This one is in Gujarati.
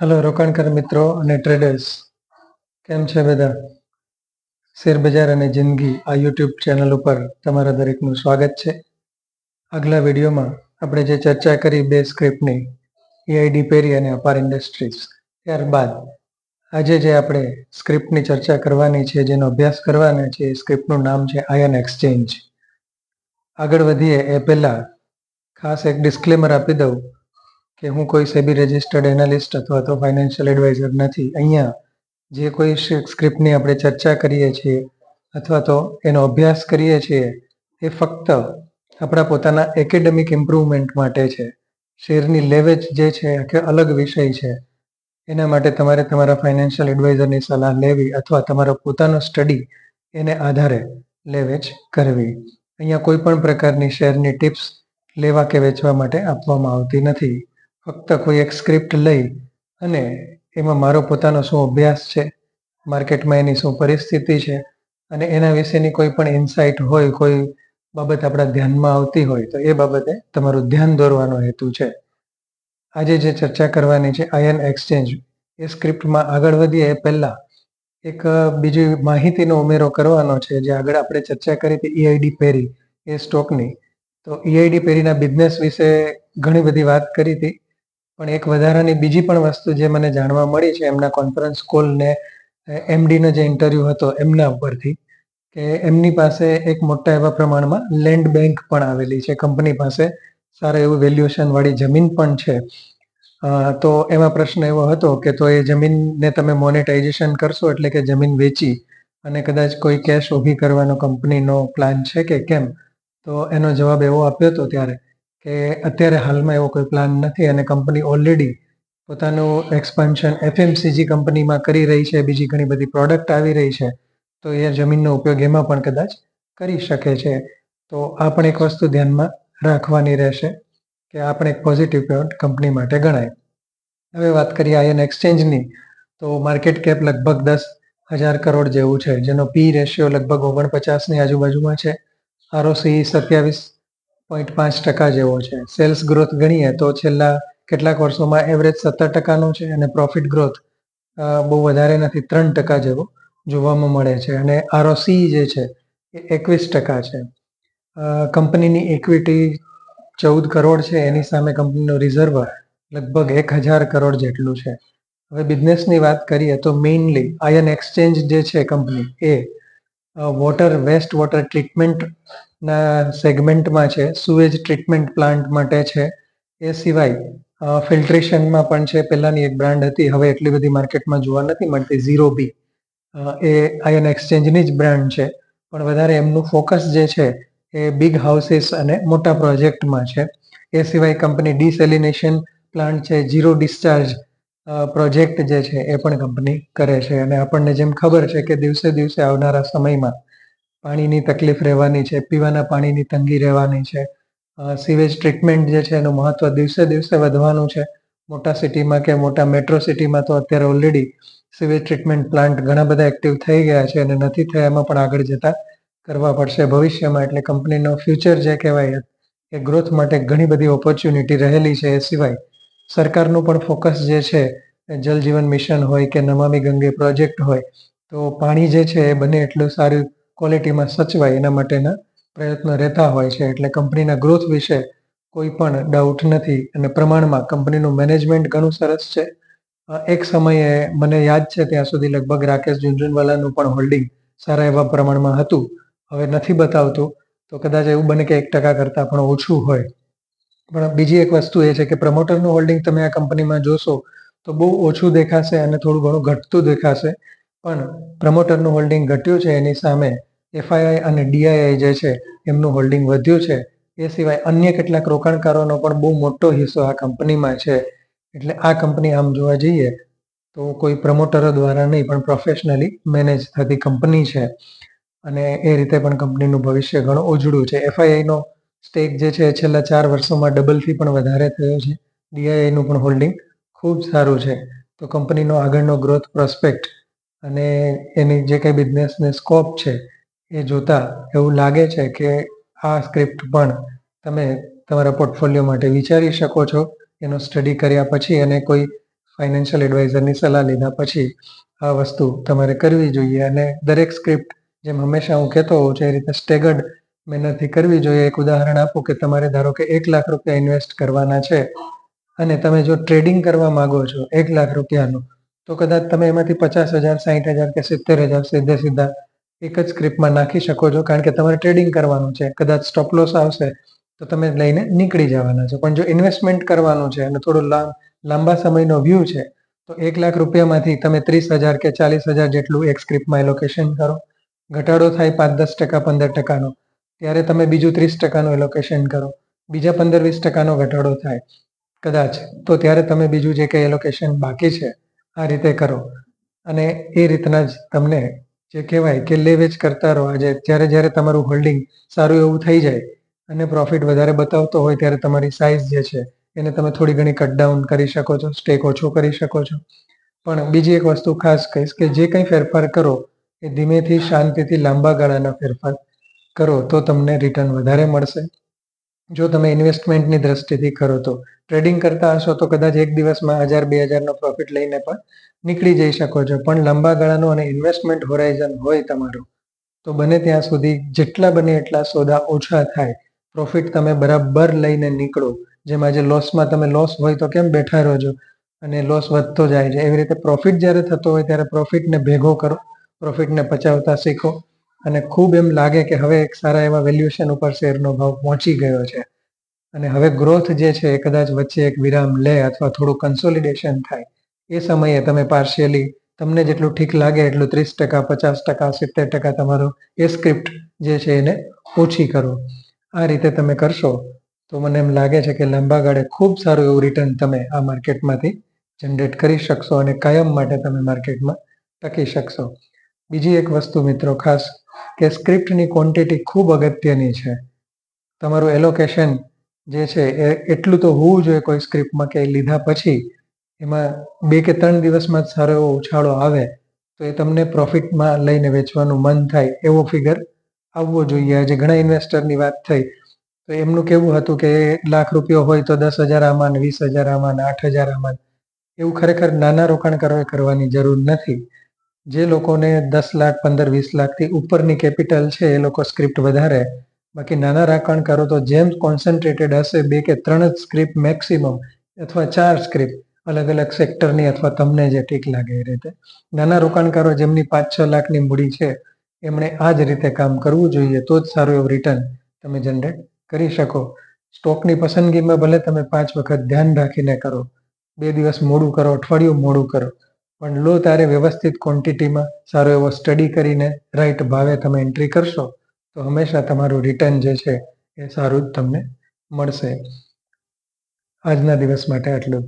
હલો રોકાણકાર મિત્રો અને ટ્રેડર્સ કેમ છે બધા? શેર બજાર અને જિંદગી આ યુટ્યુબ ચેનલ ઉપર તમારા દરેકનું સ્વાગત છે. આગલા વિડીયોમાં આપણે જે ચર્ચા કરી બે સ્ક્રિપ્ટની એઆઈડી પેરી અને અપાર ઇન્ડસ્ટ્રીઝ ત્યારબાદ આજે જે આપણે સ્ક્રિપ્ટની ચર્ચા કરવાની છે, જેનો અભ્યાસ કરવાના છે, એ સ્ક્રિપ્ટનું નામ છે આયન એક્સચેન્જ આગળ વધીએ એ પહેલાં ખાસ એક ડિસ્ક્લેમર આપી દઉં. કે હું કોઈ સેબી રજિસ્ટર્ડ એનાલિસ્ટ અથવા તો ફાઇનાન્શિયલ એડવાઇઝર નથી. અહીંયા જે કોઈ સ્ક્રિપ્ટની આપણે ચર્ચા કરીએ છીએ અથવા તો એનો અભ્યાસ કરીએ છીએ, એ ફક્ત આપણા પોતાના એકેડેમિક ઇમ્પ્રુવમેન્ટ માટે છે. શેરની લેવેજ જે છે કે અલગ વિષય છે. એના માટે તમારે તમારા ફાઇનાન્શિયલ એડવાઇઝરની સલાહ લેવી અથવા તમારો પોતાનો સ્ટડી એને આધારે લેવેચ કરવી. અહીંયા કોઈ પણ પ્રકારની શેરની ટિપ્સ લેવા કે વેચવા માટે આપવામાં આવતી નથી. ફક્ત કોઈ એક સ્ક્રિપ્ટ લઈ અને એમાં મારો પોતાનો શું અભ્યાસ છે, માર્કેટમાં એની શું પરિસ્થિતિ છે અને એના વિશેની કોઈ પણ ઇન્સાઇટ હોય, કોઈ બાબત આપણા ધ્યાનમાં આવતી હોય તો એ બાબતે તમારું ધ્યાન દોરવાનો હેતુ છે. આજે જે ચર્ચા કરવાની છે આયન એક્સચેન્જ એ સ્ક્રિપ્ટમાં આગળ વધીએ એ પહેલાં એક બીજી માહિતીનો ઉમેરો કરવાનો છે, જે આગળ આપણે ચર્ચા કરી હતી ઈઆઈડી પેરી, એ સ્ટોકની તો ઈઆઈડી પેરીના બિઝનેસ વિશે ઘણી બધી વાત કરી હતી. પણ એક વધારાની બીજી પણ વસ્તુ જે મને જાણવા મળી છે એમના કોન્ફરન્સ કોલ ને એમડીનો જે ઇન્ટરવ્યૂ હતો એમના ઉપરથી, કે એમની પાસે એક મોટા એવા પ્રમાણમાં લેન્ડ બેંક પણ આવેલી છે. કંપની પાસે સારા એવું વેલ્યુએશન વાળી જમીન પણ છે. તો એમાં પ્રશ્ન એવો હતો કે તો એ જમીનને તમે મોનેટાઇઝેશન કરશો એટલે કે જમીન વેચી અને કદાચ કોઈ કેશ ઊભી કરવાનો કંપનીનો પ્લાન છે કે કેમ? તો એનો જવાબ એવો આપ્યો હતો ત્યારે કે અત્યારે હાલમાં એવો કોઈ પ્લાન નથી અને કંપની ઓલરેડી પોતાનું એક્સપાન્શન એફએમસીજી કંપનીમાં કરી રહી છે, બીજી ઘણી બધી પ્રોડક્ટ આવી રહી છે, તો એ જમીનનો ઉપયોગ એમાં પણ કદાચ કરી શકે છે. તો આ પણ એક વસ્તુ ધ્યાનમાં રાખવાની રહેશે કે આ પણ એક પોઝિટિવ પોઈન્ટ કંપની માટે ગણાય. હવે વાત કરીએ આયન એક્સચેન્જની તો માર્કેટ કેપ લગભગ દસ હજાર કરોડ જેવું છે, જેનો પી રેશિયો લગભગ ઓગણપચાસની આજુબાજુમાં છે. આરઓસી સત્યાવીસ પોઈન્ટ પાંચ ટકા જેવો છે. સેલ્સ ગ્રોથ ગણીએ તો છેલ્લા કેટલાક વર્ષોમાં એવરેજ સત્તર ટકાનું છે અને પ્રોફિટ ગ્રોથ બહુ વધારે નથી, ત્રણ ટકા જેવો જોવામાં મળે છે. અને આરઓસી જે છે એ એકવીસ ટકા છે. કંપનીની ઇક્વિટી ચૌદ કરોડ છે, એની સામે કંપનીનો રિઝર્વ લગભગ એક હજાર કરોડ જેટલું છે. હવે બિઝનેસની વાત કરીએ તો મેઇનલી આયન એક્સચેન્જ જે છે કંપની એ વોટર વેસ્ટ વોટર ટ્રીટમેન્ટના સેગમેન્ટમાં છે સુએજ ટ્રીટમેન્ટ પ્લાન્ટ માટે છે. એ સિવાય ફિલ્ટ્રેશનમાં પણ છે, પહેલાંની એક બ્રાન્ડ હતી, હવે એટલી બધી માર્કેટમાં જોવા નથી મળતી ઝીરો બી એ આયન એક્સચેન્જની જ બ્રાન્ડ છે. પણ વધારે એમનું ફોકસ જે છે, એ બિગ હાઉસીસ અને મોટા પ્રોજેક્ટમાં છે. એ સિવાય કંપની ડિસેલિનેશન પ્લાન્ટ છે ઝીરો ડિસ્ચાર્જ પ્રોજેક્ટ જે છે, એ પણ કંપની કરે છે. અને આપણને જેમ ખબર છે કે દિવસે દિવસે આવનારા સમયમાં પાણીની તકલીફ રહેવાની છે, પીવાના પાણીની તંગી રહેવાની છે સીવેજ ટ્રીટમેન્ટ જે છે એનું મહત્વ દિવસે દિવસે વધવાનું છે. મોટા સિટીમાં કે મોટા મેટ્રો સિટીમાં તો અત્યારે ઓલરેડી સિવેજ ટ્રીટમેન્ટ પ્લાન્ટ ઘણા બધા એક્ટિવ થઈ ગયા છે અને નથી થયા એમાં પણ આગળ જતા કરવા પડશે ભવિષ્યમાં. એટલે કંપનીનો ફ્યુચર જે કહેવાય એ ગ્રોથ માટે ઘણી બધી ઓપોર્ચ્યુનિટી રહેલી છે. એ સિવાય સરકારનું પણ ફોકસ જે છે જલ જીવન મિશન હોય કે નમામી ગંગે પ્રોજેક્ટ હોય તો પાણી જે છે એ બને એટલું સારી ક્વોલિટીમાં સચવાય એના માટેના પ્રયત્નો રહેતા હોય છે. એટલે કંપનીના ગ્રોથ વિશે કોઈ પણ ડાઉટ નથી અને પ્રમાણમાં કંપનીનું મેનેજમેન્ટ ઘણું સરસ છે. એક સમયે મને યાદ છે ત્યાં સુધી લગભગ રાકેશ ઝુંઝુનવાલાનું પણ હોલ્ડિંગ સારા એવા પ્રમાણમાં હતું. હવે નથી બતાવતું. તો કદાચ એવું બને કે એક ટકા કરતાં પણ ઓછું હોય. પણ બીજી એક વસ્તુ એ છે કે પ્રમોટરનું હોલ્ડિંગ તમે આ કંપનીમાં જોશો તો બહુ ઓછું દેખાશે અને થોડું ઘણું ઘટતું દેખાશે. પણ પ્રમોટરનું હોલ્ડિંગ ઘટ્યું છે એની સામે એફઆઈઆઈ અને ડીઆઈઆઈ જે છે, એમનું હોલ્ડિંગ વધ્યું છે. એ સિવાય અન્ય કેટલાક રોકાણકારોનો પણ બહુ મોટો હિસ્સો આ કંપનીમાં છે. એટલે આ કંપની આમ જોવા જઈએ, તો કોઈ પ્રમોટરો દ્વારા નહીં, પણ પ્રોફેશનલી મેનેજ થતી કંપની છે. અને એ રીતે પણ કંપનીનું ભવિષ્ય ઘણું ઉજળું છે. એફઆઈઆઈનો સ્ટેક જે છે છેલ્લા ચાર વર્ષોમાં ડબલથી પણ વધારે થયો છે. ડીઆઈઆઈનું પણ હોલ્ડિંગ ખૂબ સારું છે. તો કંપનીનો આગળનો ગ્રોથ પ્રોસ્પેક્ટ અને એની જે કંઈ બિઝનેસને સ્કોપ છે એ જોતા એવું લાગે છે કે આ સ્ક્રિપ્ટ પણ તમે તમારા પોર્ટફોલિયો માટે વિચારી શકો છો. એનો સ્ટડી કર્યા પછી અને કોઈ ફાઇનાન્શિયલ એડવાઇઝરની સલાહ લીધા પછી આ વસ્તુ તમારે કરવી જોઈએ અને દરેક સ્ક્રિપ્ટ જેમ હંમેશા હું કહેતો હોઉં છું એ રીતે સ્ટેગર્ડ મહેનતથી કરવી જોઈએ. એક ઉદાહરણ આપું કે તમારે ધારો કે એક લાખ રૂપિયા ઇન્વેસ્ટ કરવાના છે અને તમે જો ટ્રેડિંગ કરવા માંગો છો એક લાખ રૂપિયાનું, તો કદાચ તમે એમાંથી પચાસ હજાર સાહીઠ હજાર કે સિત્તેર હજાર સીધે સીધા એક જ સ્ક્રિપ્ટમાં નાખી શકો છો. કારણ કે તમારે ટ્રેડિંગ કરવાનું છે. કદાચ સ્ટોપ લોસ આવશે, તો તમે લઈને નીકળી જવાના છો. પણ જો ઇન્વેસ્ટમેન્ટ કરવાનું છે અને થોડું લાંબા સમયનો વ્યૂ છે, તો એક લાખ રૂપિયામાંથી તમે ત્રીસ હજાર કે ચાલીસ હજાર જેટલું એક સ્ક્રિપ્ટમાં એલોકેશન કરો. ઘટાડો થાય પાંચ દસ ટકા, પંદર ટકાનો. ત્યારે તમે બીજું ત્રીસ ટકાનું એલોકેશન કરો. બીજા પંદર વીસ ટકાનો ઘટાડો થાય. કદાચ તો ત્યારે તમે બીજું જે કંઈ એલોકેશન બાકી છે, આ રીતે કરો. અને એ રીતના જ તમને જે કહેવાય કે લે વેચ કરતા રહો. આજે જ્યારે જ્યારે તમારું હોલ્ડિંગ સારું એવું થઈ જાય અને પ્રોફિટ વધારે બતાવતો હોય ત્યારે તમારી સાઇઝ જે છે એને તમે થોડી ઘણી કટ ડાઉન કરી શકો છો સ્ટેક ઓછો કરી શકો છો. પણ બીજી એક વસ્તુ ખાસ કહીશ કે જે કંઈ ફેરફાર કરો એ ધીમેથી શાંતિથી લાંબા ગાળાના ફેરફાર કરો તો તમને રિટર્ન વધારે મળશે. જો તમે ઇન્વેસ્ટમેન્ટની દ્રષ્ટિથી કરો તો. ટ્રેડિંગ કરતા હશો તો કદાચ એક દિવસમાં હજાર, બે હજારનો પ્રોફિટ લઈને પણ નીકળી જઈ શકો છો. પણ લાંબા ગાળાનું અને ઇન્વેસ્ટમેન્ટ હોરાઇઝન હોય તમારું, તો બને ત્યાં સુધી જેટલા બને એટલા સોદા ઓછા થાય. પ્રોફિટ તમે બરાબર લઈને નીકળો. જેમ આજે લોસમાં તમે લોસ હોય તો કેમ બેઠા રહો અને લોસ વધતો જાય છે. એવી રીતે પ્રોફિટ જ્યારે થતો હોય ત્યારે પ્રોફિટને ભેગો કરો. પ્રોફિટને પચાવતા શીખો. અને ખૂબ એમ લાગે કે હવે એક સારા એવા વેલ્યુએશન ઉપર શેરનો ભાવ પહોંચી ગયો છે. અને હવે ગ્રોથ જે છે એ કદાચ વચ્ચે એક વિરામ લે અથવા થોડું કન્સોલિડેશન થાય. એ સમયે તમે પાર્શિયલી તમને જેટલું ઠીક લાગે એટલું ત્રીસ ટકા, પચાસ ટકા, સિત્તેર ટકા તમારું એ સ્ક્રિપ્ટ જે છે એને ઓછી કરો. આ રીતે તમે કરશો તો મને એમ લાગે છે કે લાંબા ગાળે ખૂબ સારું એવું રિટર્ન તમે આ માર્કેટમાંથી જનરેટ કરી શકશો અને કાયમ માટે તમે માર્કેટમાં ટકી શકશો. બીજી એક વસ્તુ મિત્રો ખાસ કે સ્ક્રિપ્ટની ક્વોન્ટિટી ખૂબ અગત્યની છે. તમારું એલોકેશન જે છે એ એટલું તો હોવું જોઈએ કોઈ સ્ક્રિપ્ટમાં કે લીધા પછી એમાં બે કે ત્રણ દિવસમાં જ સારો એવો ઉછાળો આવે તો એ તમને પ્રોફિટમાં લઈને વેચવાનું મન થાય એવો ફિગર આવવો જોઈએ. આજે ઘણા ઇન્વેસ્ટરની વાત થઈ તો એમનું કેવું હતું કે લાખ રૂપિયો હોય તો દસ હજાર આમાં વીસ હજાર આમાં આઠ હજાર આમાં એવું ખરેખર નાના રોકાણકારોએ કરવાની જરૂર નથી. જે લોકોને દસ લાખ, પંદર, વીસ લાખથી ઉપરની કેપિટલ છે, એ લોકો સ્ક્રિપ્ટ વધારે. બાકી નાના રોકાણકારો તો જેમ કોન્સન્ટ્રેટેડ હશે બે કે ત્રણ જ સ્ક્રિપ્ટ મેક્સિમમ અથવા ચાર સ્ક્રિપ્ટ અલગ અલગ સેક્ટરની અથવા તમને જે ઠીક લાગે એ રીતે. નાના રોકાણકારો જેમની પાંચ, છ લાખની મૂડી છે, એમણે આ જ રીતે કામ કરવું જોઈએ, તો જ સારું એવું રિટર્ન તમે જનરેટ કરી શકો. સ્ટોકની પસંદગીમાં ભલે તમે પાંચ વખત ધ્યાન રાખીને કરો, બે દિવસ મોડું કરો, અઠવાડિયું મોડું કરો પણ લો તારે વ્યવસ્થિત ક્વોન્ટિટીમાં સારો એવો સ્ટડી કરીને રાઈટ ભાવે તમે એન્ટ્રી કરશો, તો હંમેશા તમારું રિટર્ન જે છે એ સારું જ તમને મળશે. આજના દિવસ માટે આટલું